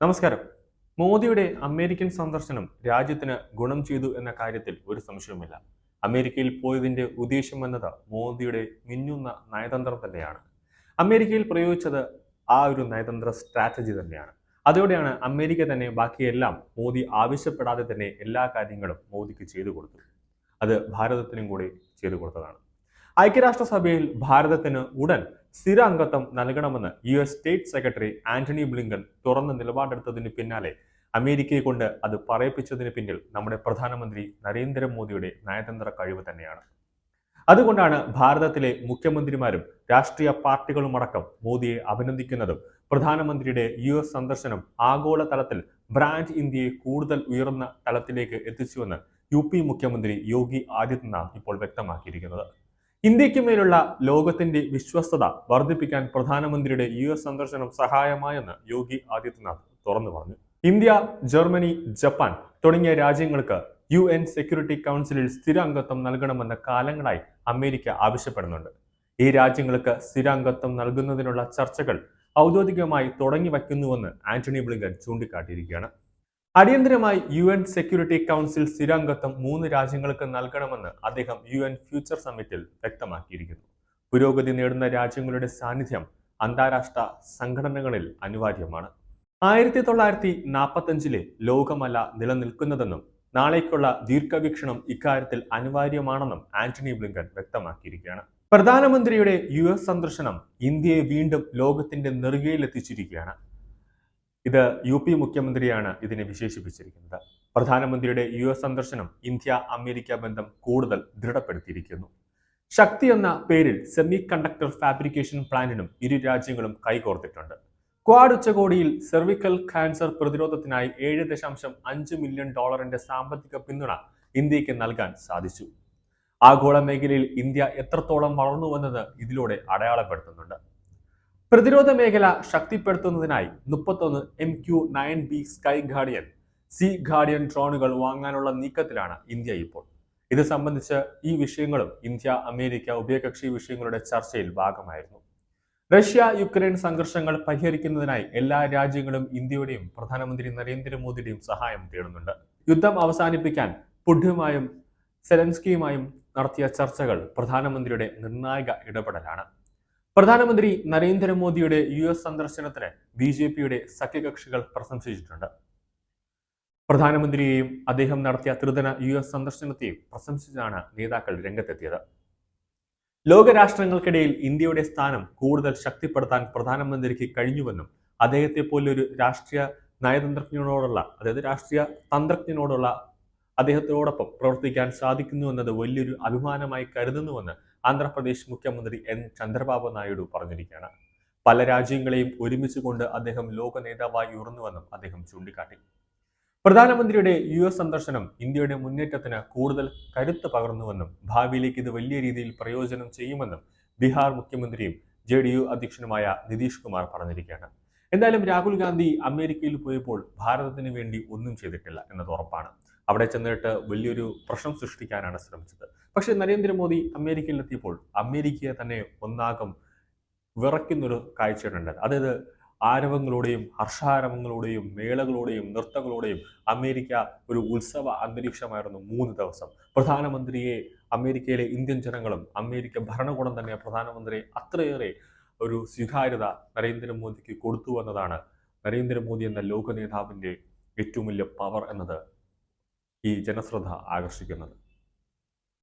നമസ്കാരം. മോദിയുടെ അമേരിക്കൻ സന്ദർശനം രാജ്യത്തിന് ഗുണം ചെയ്തു എന്ന കാര്യത്തിൽ ഒരു സംശയവുമില്ല. അമേരിക്കയിൽ പോയതിന്റെ ഉദ്ദേശം എന്നത് മോദിയുടെ മിന്നുന്ന നയതന്ത്രം തന്നെയാണ്. അമേരിക്കയിൽ പ്രയോഗിച്ചത് ആ ഒരു നയതന്ത്ര സ്ട്രാറ്റജി തന്നെയാണ്. അതോടെയാണ് അമേരിക്ക തന്നെ ബാക്കിയെല്ലാം മോദി ആവശ്യപ്പെടാതെ തന്നെ എല്ലാ കാര്യങ്ങളും മോദിക്ക് ചെയ്തു കൊടുത്തത്. അത് ഭാരതത്തിനും കൂടി ചെയ്തു കൊടുത്തതാണ്. ഐക്യരാഷ്ട്രസഭയിൽ ഭാരതത്തിന് ഉടൻ സ്ഥിര അംഗത്വം നൽകണമെന്ന് U S state secretary Antony Blinken തുറന്ന നിലപാടെടുത്തതിന് പിന്നാലെ അമേരിക്കയെ കൊണ്ട് അത് പറയിപ്പിച്ചതിന് പിന്നിൽ നമ്മുടെ പ്രധാനമന്ത്രി നരേന്ദ്രമോദിയുടെ നയതന്ത്ര കഴിവ് തന്നെയാണ്. അതുകൊണ്ടാണ് ഭാരതത്തിലെ മുഖ്യമന്ത്രിമാരും രാഷ്ട്രീയ പാർട്ടികളും അടക്കം മോദിയെ അഭിനന്ദിക്കുന്നതും പ്രധാനമന്ത്രിയുടെ യു എസ് സന്ദർശനം ആഗോള തലത്തിൽ ബ്രാൻഡ് ഇന്ത്യയെ കൂടുതൽ ഉയർന്ന തലത്തിലേക്ക് എത്തിച്ചുവെന്ന് യു പി മുഖ്യമന്ത്രി യോഗി ആദിത്യനാഥ് ഇപ്പോൾ വ്യക്തമാക്കിയിരിക്കുന്നത്. ഇന്ത്യയ്ക്ക് മേലുള്ള ലോകത്തിന്റെ വിശ്വസ്തത വർദ്ധിപ്പിക്കാൻ പ്രധാനമന്ത്രിയുടെ യു എസ് സന്ദർശനം സഹായമായെന്ന് യോഗി ആദിത്യനാഥ് തുറന്നു പറഞ്ഞു. ഇന്ത്യ ജർമ്മനി ജപ്പാൻ തുടങ്ങിയ രാജ്യങ്ങൾക്ക് യു എൻ സെക്യൂരിറ്റി കൗൺസിലിൽ സ്ഥിര അംഗത്വം നൽകണമെന്ന് കാലങ്ങളായി അമേരിക്ക ആവശ്യപ്പെടുന്നുണ്ട്. ഈ രാജ്യങ്ങൾക്ക് സ്ഥിര അംഗത്വം നൽകുന്നതിനുള്ള ചർച്ചകൾ ഔദ്യോഗികമായി തുടങ്ങി വയ്ക്കുന്നുവെന്ന് ആന്റണി ബ്ലിങ്കൻ ചൂണ്ടിക്കാട്ടിയിരിക്കുകയാണ്. അടിയന്തരമായി യു എൻ സെക്യൂരിറ്റി കൗൺസിൽ സ്ഥിരാംഗത്വം മൂന്ന് രാജ്യങ്ങൾക്ക് നൽകണമെന്ന് അദ്ദേഹം യു എൻ ഫ്യൂച്ചർ സമ്മിറ്റിൽ വ്യക്തമാക്കിയിരിക്കുന്നു. പുരോഗതി നേടുന്ന രാജ്യങ്ങളുടെ സാന്നിധ്യം അന്താരാഷ്ട്ര സംഘടനകളിൽ അനിവാര്യമാണ്. ആയിരത്തി തൊള്ളായിരത്തി നാൽപ്പത്തഞ്ചിലെ ലോകമല്ല നിലനിൽക്കുന്നതെന്നും നാളേക്കുള്ള ദീർഘവീക്ഷണം ഇക്കാര്യത്തിൽ അനിവാര്യമാണെന്നും ആന്റണി ബ്ലിങ്കൻ വ്യക്തമാക്കിയിരിക്കുകയാണ്. പ്രധാനമന്ത്രിയുടെ യു എസ് സന്ദർശനം ഇന്ത്യയെ വീണ്ടും ലോകത്തിന്റെ നെറുകയിലെത്തിച്ചിരിക്കുകയാണ്. ഇത് യു പി മുഖ്യമന്ത്രിയാണ് ഇതിനെ വിശേഷിപ്പിച്ചിരിക്കുന്നത്. പ്രധാനമന്ത്രിയുടെ യു എസ് സന്ദർശനം ഇന്ത്യ അമേരിക്ക ബന്ധം കൂടുതൽ ദൃഢപ്പെടുത്തിയിരിക്കുന്നു. ശക്തി എന്ന പേരിൽ സെമി കണ്ടക്ടർ ഫാബ്രിക്കേഷൻ പ്ലാന്റിനും ഇരു രാജ്യങ്ങളും കൈകോർത്തിട്ടുണ്ട്. ക്വാഡ് ഉച്ചകോടിയിൽ സെർവിക്കൽ ക്യാൻസർ പ്രതിരോധത്തിനായി ഏഴ് ദശാംശം അഞ്ച് മില്യൺ ഡോളറിന്റെ സാമ്പത്തിക പിന്തുണ ഇന്ത്യയ്ക്ക് നൽകാൻ സാധിച്ചു. ആഗോള മേഖലയിൽ ഇന്ത്യ എത്രത്തോളം വളർന്നുവെന്നത് ഇതിലൂടെ അടയാളപ്പെടുത്തുന്നുണ്ട്. പ്രതിരോധ മേഖല ശക്തിപ്പെടുത്തുന്നതിനായി മുപ്പത്തൊന്ന് M Q nine B sky guardian sea guardian ഡ്രോണുകൾ വാങ്ങാനുള്ള നീക്കത്തിലാണ് ഇന്ത്യ ഇപ്പോൾ. ഇത് സംബന്ധിച്ച് ഈ വിഷയങ്ങളും ഇന്ത്യ അമേരിക്ക ഉഭയകക്ഷി വിഷയങ്ങളുടെ ചർച്ചയിൽ ഭാഗമായിരുന്നു. റഷ്യ യുക്രൈൻ സംഘർഷങ്ങൾ പരിഹരിക്കുന്നതിനായി എല്ലാ രാജ്യങ്ങളും ഇന്ത്യയുടെയും പ്രധാനമന്ത്രി നരേന്ദ്രമോദിയുടെയും സഹായം തേടുന്നുണ്ട്. യുദ്ധം അവസാനിപ്പിക്കാൻ പുഡുമായും സെലൻസ്കിയുമായും നടത്തിയ ചർച്ചകൾ പ്രധാനമന്ത്രിയുടെ നിർണായക ഇടപെടലാണ്. പ്രധാനമന്ത്രി നരേന്ദ്രമോദിയുടെ യു എസ് സന്ദർശനത്തിന് ബി ജെ പിയുടെ സഖ്യകക്ഷികൾ പ്രശംസിച്ചിട്ടുണ്ട്. പ്രധാനമന്ത്രിയെയും അദ്ദേഹം നടത്തിയ ത്രിദിന യു എസ് സന്ദർശനത്തെയും പ്രശംസിച്ചാണ് നേതാക്കൾ രംഗത്തെത്തിയത്. ലോകരാഷ്ട്രങ്ങൾക്കിടയിൽ ഇന്ത്യയുടെ സ്ഥാനം കൂടുതൽ ശക്തിപ്പെടുത്താൻ പ്രധാനമന്ത്രിക്ക് കഴിഞ്ഞുവെന്നും അദ്ദേഹത്തെ പോലൊരു രാഷ്ട്രീയ നയതന്ത്രജ്ഞനോടുള്ള അതായത് രാഷ്ട്രീയ തന്ത്രജ്ഞനോടുള്ള അദ്ദേഹത്തോടൊപ്പം പ്രവർത്തിക്കാൻ സാധിക്കുന്നു എന്നത് വലിയൊരു അഭിമാനമായി കരുതുന്നുവെന്ന് ആന്ധ്രാപ്രദേശ് മുഖ്യമന്ത്രി എൻ. ചന്ദ്രബാബു നായിഡു പറഞ്ഞിരിക്കുകയാണ്. പല രാജ്യങ്ങളെയും ഒരുമിച്ച് കൊണ്ട് അദ്ദേഹം ലോക നേതാവായി ഉയർന്നുവെന്നും അദ്ദേഹം ചൂണ്ടിക്കാട്ടി. പ്രധാനമന്ത്രിയുടെ യു എസ് സന്ദർശനം ഇന്ത്യയുടെ മുന്നേറ്റത്തിന് കൂടുതൽ കരുത്ത് പകർന്നുവെന്നും ഭാവിയിലേക്ക് ഇത് വലിയ രീതിയിൽ പ്രയോജനം ചെയ്യുമെന്നും ബീഹാർ മുഖ്യമന്ത്രിയും ജെ ഡി യു അധ്യക്ഷനുമായ നിതീഷ് കുമാർ പറഞ്ഞിരിക്കുകയാണ്. എന്തായാലും രാഹുൽ ഗാന്ധി അമേരിക്കയിൽ പോയപ്പോൾ ഭാരതത്തിന് വേണ്ടി ഒന്നും ചെയ്തിട്ടില്ല എന്നത് ഉറപ്പാണ്. അവിടെ ചെന്നിട്ട് വലിയൊരു പ്രശ്നം സൃഷ്ടിക്കാനാണ് ശ്രമിച്ചത്. പക്ഷേ നരേന്ദ്രമോദി അമേരിക്കയിലെത്തിയപ്പോൾ അമേരിക്കയെ തന്നെ ഒന്നാകം വിറയ്ക്കുന്നൊരു കാഴ്ചയുണ്ട്. അതായത് ആരവങ്ങളോടെയും ഹർഷാരവങ്ങളോടെയും മേളകളോടെയും നൃത്തങ്ങളോടെയും അമേരിക്ക ഒരു ഉത്സവ അന്തരീക്ഷമായിരുന്നു മൂന്ന് ദിവസം. പ്രധാനമന്ത്രിയെ അമേരിക്കയിലെ ഇന്ത്യൻ ജനങ്ങളും അമേരിക്ക ഭരണകൂടം തന്നെ പ്രധാനമന്ത്രിയെ അത്രയേറെ ഒരു സ്വീകാര്യത നരേന്ദ്രമോദിക്ക് കൊടുത്തു എന്നതാണ് നരേന്ദ്രമോദി എന്ന ലോക നേതാവിന്റെ ഏറ്റവും വലിയ പവർ എന്നത്. ഈ ജനശ്രദ്ധ ആകർഷിക്കുന്നത്.